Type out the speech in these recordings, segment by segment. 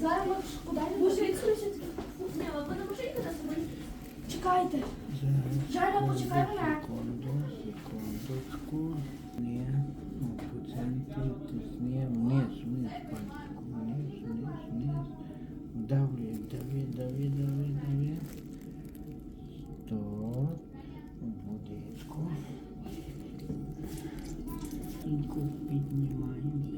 Зараз ми куди відкручити? Ні, ви на собі. Чекайте. Жарна, почекай мене. Секунду, секундочку. Ні, ну, центрі тисни вниз, вниз пальчику. Вниз, вниз, вниз. Дави, дави, дави, дави, дави. Стоп. Водичку. Піднімаємо, піднімаємо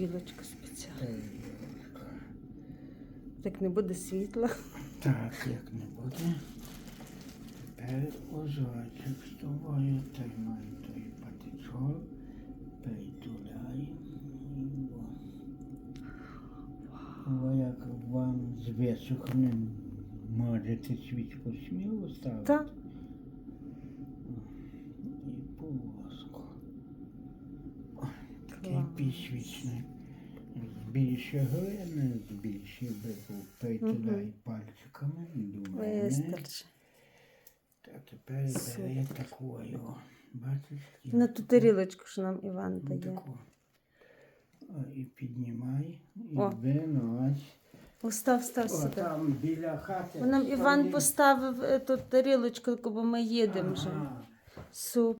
Катерілочка спеціальна. Так не буде світла. Так, як не буде. Тепер озочок з тобою тримаємо той патичок, притуляємо. і во. О, як вам з висохнем можете свічку сміло ставити. Так. І по воску. О, Підсвічник. Більше глини, більше бегу. Притуляй пальчиками до мене. Вистачить. Та тепер Супер. такою. Бачиш? На ту таку- тарілочку, що нам Іван ну, дає. таку. О, І піднімай, і О. винось. Постав, став О, сюди. там біля хати. Бо нам Іван поставив е, ту тарілочку, бо ми їдемо вже. Ага. Супер.